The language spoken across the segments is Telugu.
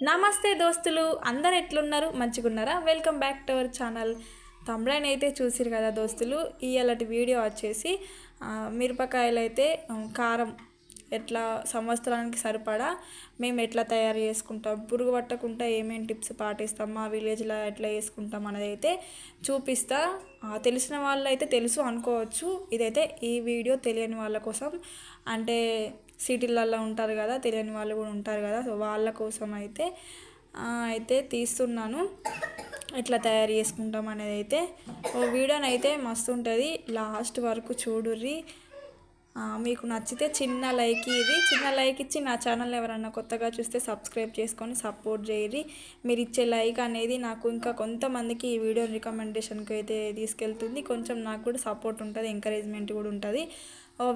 నమస్తే దోస్తులు అందరు ఎట్లున్నారు? మంచిగున్నారా? Welcome back to our channel తమ్లైన్ అయితే చూసిరు కదా దోస్తులు ఇలాంటి వీడియో వచ్చేసి మిరపకాయలు అయితే కారం ఎట్లా సంవత్సరానికి సరిపడా మేము ఎట్లా తయారు చేసుకుంటాం పురుగు పట్టకుండా ఏమేమి టిప్స్ పాటిస్తాం మా విలేజ్లో ఎట్లా చేసుకుంటాం అనేది అయితే చూపిస్తా తెలిసిన వాళ్ళు అయితే తెలుసు అనుకోవచ్చు. ఇదైతే ఈ వీడియో తెలియని వాళ్ళ కోసం. అంటే సిటీలలో ఉంటారు కదా తెలియని వాళ్ళు కూడా ఉంటారు కదా సో వాళ్ళ కోసం అయితే అయితే తీస్తున్నాను. ఎట్లా తయారు చేసుకుంటాం అనేది అయితే ఓ వీడియోని అయితే మస్తు ఉంటుంది. లాస్ట్ వరకు చూడుర్రి. మీకు నచ్చితే చిన్న లైక్ ఇది చిన్న లైక్ ఇచ్చి నా ఛానల్ ఎవరన్నా కొత్తగా చూస్తే సబ్స్క్రైబ్ చేసుకొని సపోర్ట్ చేయరి మీరు ఇచ్చే లైక్ అనేది నాకు ఇంకా కొంతమందికి ఈ వీడియో రికమెండేషన్కి అయితే తీసుకెళ్తుంది. కొంచెం నాకు కూడా సపోర్ట్ ఉంటుంది ఎంకరేజ్మెంట్ కూడా ఉంటుంది.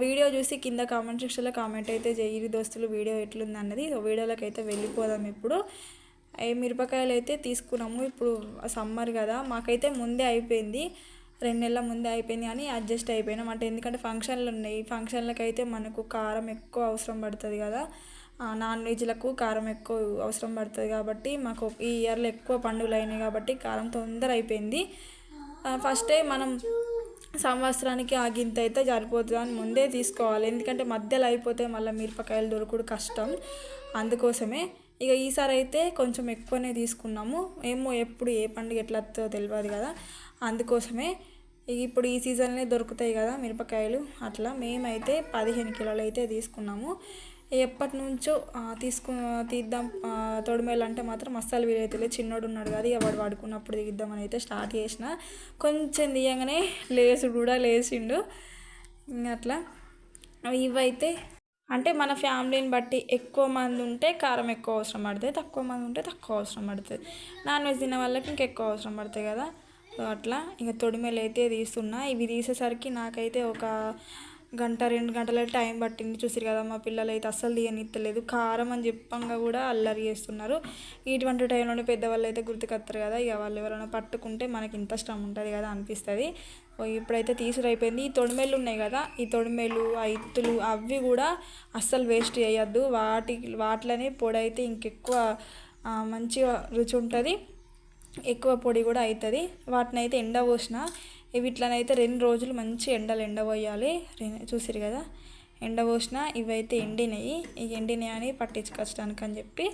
వీడియో చూసి కింద కామెంట్ సెక్షన్లో కామెంట్ అయితే చేయరి దోస్తులు వీడియో ఎట్లుంది అన్నది వీడియోలోకి అయితే వెళ్ళిపోదాం ఇప్పుడు. ఏ మిరపకాయలు అయితే తీసుకున్నాము ఇప్పుడు సమ్మర్ కదా మాకైతే ముందే అయిపోయింది. రెండు నెలల ముందే అయిపోయింది కానీ అడ్జస్ట్ అయిపోయినాం. అంటే ఎందుకంటే ఫంక్షన్లు ఉన్నాయి. ఫంక్షన్లకు అయితే మనకు కారం ఎక్కువ అవసరం పడుతుంది కదా. నాన్ వెజ్లకు కారం ఎక్కువ అవసరం పడుతుంది కాబట్టి మాకు ఈ ఇయర్లో ఎక్కువ పండుగలు అయినాయి కాబట్టి కారం తొందర అయిపోయింది. ఫస్టే మనం సంవత్సరానికి ఆ గింత అయితే సరిపోతుంది అని ముందే తీసుకోవాలి. ఎందుకంటే మధ్యలో అయిపోతే మళ్ళీ మిరపకాయలు దొరకడు కష్టం. అందుకోసమే ఇక ఈసారి అయితే కొంచెం ఎక్కువనే తీసుకున్నాము. ఏమో ఎప్పుడు ఏ పండుగ ఎట్లా వస్తుందో తెలియదు కదా. అందుకోసమే ఇక ఇప్పుడు ఈ సీజన్లో దొరుకుతాయి కదా మిరపకాయలు. అట్లా మేమైతే పదిహేను కిలోలు అయితే తీసుకున్నాము. ఎప్పటి నుంచో తీసుకు తీద్దాం తొడిమేలు అంటే మాత్రం అస్సలు వీలైతే చిన్నోడు ఉన్నాడు కదా ఇక వాడు వాడుకున్నప్పుడు తీద్దామని అయితే స్టార్ట్ చేసిన. కొంచెం తీయగానే లేసుడు కూడా లేచిండు. అట్లా ఇవైతే అంటే మన ఫ్యామిలీని బట్టి ఎక్కువ మంది ఉంటే కారం ఎక్కువ అవసరం పడుతుంది తక్కువ మంది ఉంటే తక్కువ అవసరం పడుతుంది నాన్ వెజ్ తిన్న వాళ్ళకి ఇంకెక్కువ అవసరం పడుతుంది కదా. సో అట్లా. ఇక తొడిమెలు అయితే తీస్తున్నా. ఇవి తీసేసరికి నాకైతే ఒక గంట రెండు గంటల టైం పట్టింది. చూసిరు కదా మా పిల్లలు అయితే అస్సలు తీయనిత్తలేదు. కారం అని చెప్పంగా కూడా అల్లరి చేస్తున్నారు. ఇటువంటి టైంలోనే పెద్దవాళ్ళు అయితే గుర్తుకొస్తారు కదా ఇక వాళ్ళు ఎవరైనా పట్టుకుంటే మనకి ఇంత శ్రమ ఉంటుంది కదా అనిపిస్తుంది. ఇప్పుడైతే తీసుకురైపోయింది ఈ తొడిమెలు ఉన్నాయి కదా ఈ తొడిమెలు ఆ ఇత్తులు అవి కూడా అస్సలు వేస్ట్ చేయొద్దు. వాటి వాటిలోనే పొడి అయితే ఇంకెక్కువ మంచిగా రుచి ఉంటుంది. ఎక్కువ పొడి కూడా అవుతుంది వాటిని అయితే ఎండ పోసిన వీటిలోనైతే రెండు రోజులు మంచి ఎండలు ఎండబోయాలి. చూసిరు కదా? ఎండ పోసిన ఇవైతే ఎండినాయి. ఈ ఎండినాయి అని పట్టించుకొచ్చడానికి అని చెప్పి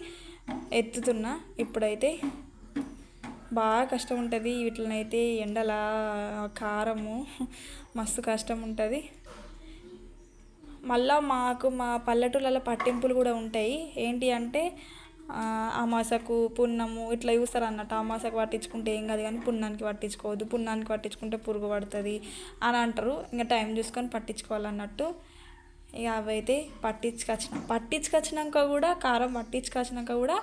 ఎత్తుతున్నా. ఇప్పుడైతే బాగా కష్టం ఉంటుంది. వీటినైతే ఎండల కారము మస్తు కష్టం ఉంటుంది. మళ్ళా మాకు మా పల్లెటూళ్ళలో పట్టింపులు కూడా ఉంటాయి. ఏంటి అంటే అమాసకు పున్నము ఇట్లా చూస్తారు అన్నట్టు అమాసకు పట్టించుకుంటే ఏం కాదు కానీ పున్నానికి పట్టించుకోవద్దు పున్నానికి పట్టించుకుంటే పురుగు పడుతుంది అని అంటారు. ఇంకా టైం చూసుకొని పట్టించుకోవాలన్నట్టు ఇక అవైతే పట్టించుకొచ్చిన. పట్టించుకొచ్చినాక కూడా కారం పట్టించుకొచ్చినాక కూడా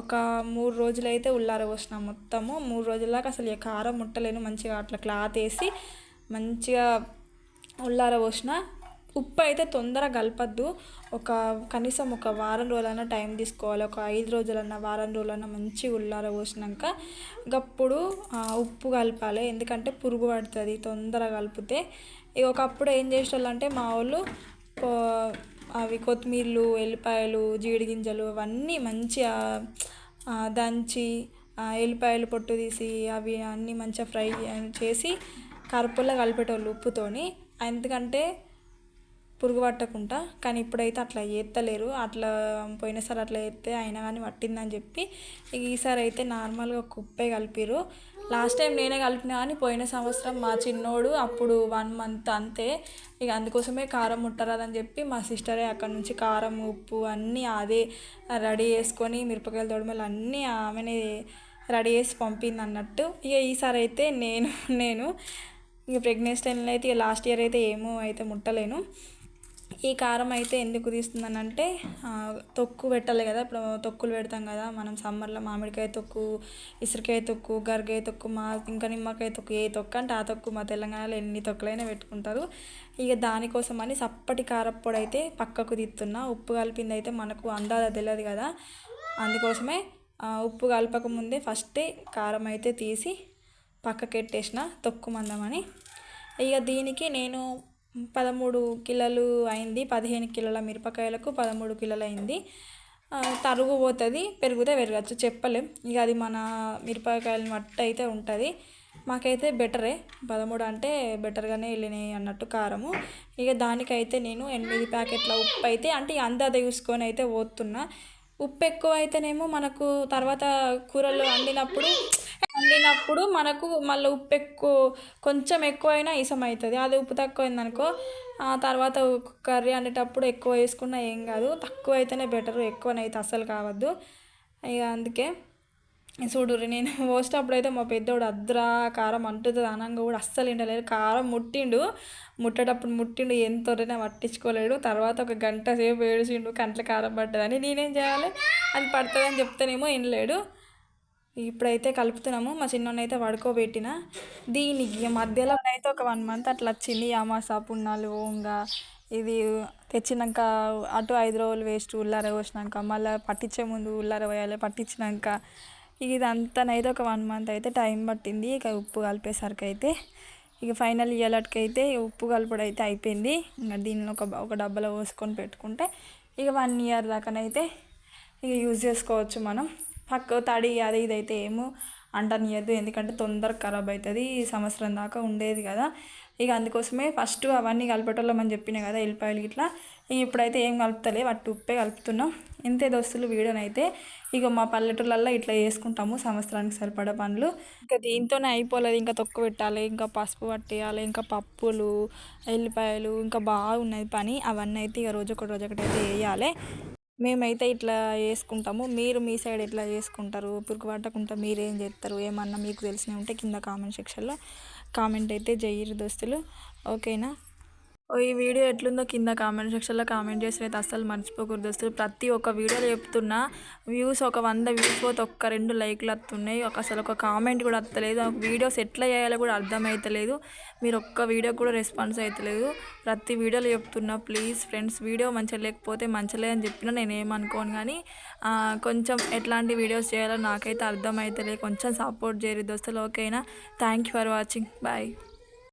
ఒక మూడు రోజులు అయితే ఉల్లార పోసిన మొత్తము. మూడు రోజుల అసలు ఇక కారం ముట్టలేను మంచిగా అట్లా క్లాత్ వేసి మంచిగా ఉల్లార పోసిన ఉప్పు అయితే తొందరగా కలపద్దు. ఒక కనీసం ఒక వారం రోజులైనా టైం తీసుకోవాలి. ఒక ఐదు రోజులన్నా వారం రోజులన్నా మంచి ఉల్లార పోసినాక గప్పుడు ఉప్పు కలపాలి. ఎందుకంటే పురుగు పడుతుంది తొందరగా కలిపితే. ఇక ఒకప్పుడు ఏం చేసేవాళ్ళంటే మా వాళ్ళు అవి కొత్తిమీరలు ఎల్లిపాయలు జీడి గింజలు అవన్నీ మంచిగా దంచి ఎల్లిపాయలు పొట్టు తీసి అవి అన్నీ మంచిగా ఫ్రై చేసి కరుపుల్లో కలిపేటోళ్ళు ఉప్పుతోని. ఎందుకంటే పురుగు పట్టకుండా కానీ ఇప్పుడైతే అట్లా చేస్తలేరు అట్లా పోయినసారి అట్లా చేస్తే అయినా కానీ పట్టిందని చెప్పి ఇక ఈసారి అయితే నార్మల్గా కుప్పే కలిపిరు లాస్ట్ టైం నేనే కలిపిన కానీ పోయిన సంవత్సరం మా చిన్నోడు అప్పుడు వన్ మంత్ అంతే. ఇక అందుకోసమే కారం ముట్టరాదని చెప్పి మా సిస్టరే అక్కడ నుంచి కారం ఉప్పు అన్నీ అదే రెడీ చేసుకొని మిరపకాయల తొడిమలు అన్నీ ఆమెనే రెడీ చేసి పంపింది అన్నట్టు. ఇక ఈసారి అయితే నేను నేను ఇక ప్రెగ్నెన్సీ టైంలో అయితే ఇక లాస్ట్ ఇయర్ అయితే ఏమో అయితే ముట్టలేను. ఈ కారం అయితే ఎందుకు తీస్తుందనంటే తొక్కు పెట్టాలి కదా ఇప్పుడు తొక్కులు పెడతాం కదా మనం సమ్మర్లో మామిడికాయ తొక్కు ఇసురికాయ తొక్కు గరికాయ తొక్కు మా ఇంకా నిమ్మకాయ తొక్కు ఏ తొక్కు అంటే ఆ తొక్కు మా తెలంగాణలో ఎన్ని తొక్కులైనా పెట్టుకుంటారు. ఇక దానికోసం అని సప్పటి కారప్పొడి అయితే పక్కకు తీస్తున్నా. ఉప్పు కలిపింది అయితే మనకు అందాజ తెలియదు కదా. అందుకోసమే ఉప్పు కలపక ముందే ఫస్టే కారం అయితే తీసి పక్కకెట్టేసిన తొక్కు మందమని. ఇక దీనికి నేను పదమూడు కిలోలు అయింది పదిహేను కిలోల మిరపకాయలకు పదమూడు కిలోలు అయింది. తరుగు పోతుంది పెరుగుతే పెరగచ్చు చెప్పలేం. ఇక అది మన మిరపకాయలని మట్టి అయితే ఉంటుంది. మాకైతే బెటరే పదమూడు అంటే బెటర్గానే వెళ్ళినాయి అన్నట్టు కారము. ఇక దానికైతే నేను ఎనిమిది ప్యాకెట్ల ఉప్పు అయితే అంటే ఇక అందాద చూసుకొని అయితే పోతున్నా. ఉప్పు ఎక్కువ అయితేనేమో మనకు తర్వాత కూరలు వండినప్పుడు వండినప్పుడు మనకు మళ్ళీ ఉప్పు ఎక్కువ కొంచెం ఎక్కువైనా ఇసం అవుతుంది అది ఉప్పు తక్కువైంది అనుకో ఆ తర్వాత కర్రీ వండేటప్పుడు ఎక్కువ వేసుకున్నా ఏం కాదు. తక్కువ అయితేనే బెటర్ ఎక్కువనైతే అస్సలు కావద్దు. ఇక అందుకే చూడుర్రి నేను పోసేటప్పుడు అయితే మా పెద్దోడు అద్రా కారం అంటుతుంది అనంగా కూడా అస్సలు వింటలేడు కారం ముట్టిండు ముట్టేటప్పుడు ముట్టిండు ఎంత వరైనా పట్టించుకోలేడు. తర్వాత ఒక గంట సేపు ఏడిచిండు కంట్ల కారం పడ్డదని. నేనేం చేయాలి? అది పడుతుందని చెప్తేనేమో వినలేడు. ఇప్పుడైతే కలుపుతున్నాము. మా చిన్నోన్నైతే అయితే పడుకోబెట్టిన దీనికి మధ్యలో అయితే ఒక వన్ మంత్ అట్లా వచ్చింది. యామాసా పున్నాలు ఓంగా ఇది తెచ్చినాక అటు ఐదు రోజులు వేస్ట్ ఉల్లార పోసినాక మళ్ళీ పట్టించే ముందు ఉల్లార పోయాలి పట్టించినాక ఇక ఇదంతానైతే ఒక వన్ మంత్ అయితే టైం పట్టింది. ఇక ఉప్పు కలిపేసరికి అయితే ఇక ఫైనల్ ఇయ్యాలటికైతే ఉప్పు కలపడం అయితే అయిపోయింది. ఇంకా దీనిలో ఒక ఒక డబ్బాలో పోసుకొని పెట్టుకుంటే ఇక వన్ ఇయర్ దాకానైతే ఇక యూజ్ చేసుకోవచ్చు మనం. పక్క తడి అది ఇది అయితే ఏమో అంటనియద్దు. ఎందుకంటే తొందరగా ఖరాబ్ అవుతుంది ఈ సంవత్సరం దాకా ఉండేది కదా. ఇక అందుకోసమే ఫస్ట్ అవన్నీ కలిపేటోళ్ళం అని చెప్పిన కదా ఎల్లిపాయలు ఇట్లా ఇక ఇప్పుడైతే ఏం కలుపుతలే వాటి ఉప్పే కలుపుతున్నాం. ఇంతే దోస్తులు వీడియోనైతే ఇక మా పల్లెటూళ్ళల్లో ఇట్లా చేసుకుంటాము సంవత్సరానికి సరిపడ పనులు. ఇంకా దీంతోనే అయిపోలేదు ఇంకా తొక్కు పెట్టాలి ఇంకా పసుపు పట్టేయాలి ఇంకా పప్పులు ఎల్లిపాయలు ఇంకా బాగున్నది పని. అవన్నీ అయితే ఇక రోజు ఒకటి రోజు ఒకటి అయితే వేయాలి. మేమైతే ఇట్లా చేసుకుంటాము. మీరు మీ సైడ్ ఎట్లా చేసుకుంటారు? పురుగు పట్టకుండా మీరు ఏం చేస్తారు? ఏమన్నా మీకు తెలిసినవి ఉంటే కింద కామెంట్ సెక్షన్లో కామెంట్ అయితే చేయరు దోస్తులు. ఓకేనా? ఈ వీడియో ఎట్లుందో కింద కామెంట్ సెక్షన్లో కామెంట్ చేసి అయితే అస్సలు మర్చిపోకూడదు. అసలు ప్రతి ఒక్క వీడియోలో చెప్తున్నా వ్యూస్ ఒక వంద వ్యూస్ పోతే ఒక్క రెండు లైక్లు వస్తున్నాయి ఒక అసలు ఒక కామెంట్ కూడా వస్తలేదు ఆ వీడియోస్ ఎట్లా చేయాలో కూడా అర్థమవుతలేదు మీరు ఒక్క వీడియో కూడా రెస్పాన్స్ అవుతలేదు ప్రతి వీడియోలో చెప్తున్నా ప్లీజ్ ఫ్రెండ్స్ వీడియో మంచిగా లేకపోతే మంచిలే అని చెప్పినా నేను ఏమనుకోను కానీ కొంచెం ఎట్లాంటి వీడియోస్ చేయాలో నాకైతే అర్థమవుతలేదు కొంచెం సపోర్ట్ చేయరు దోస్తులు ఓకేనా? Thank you for watching. Bye.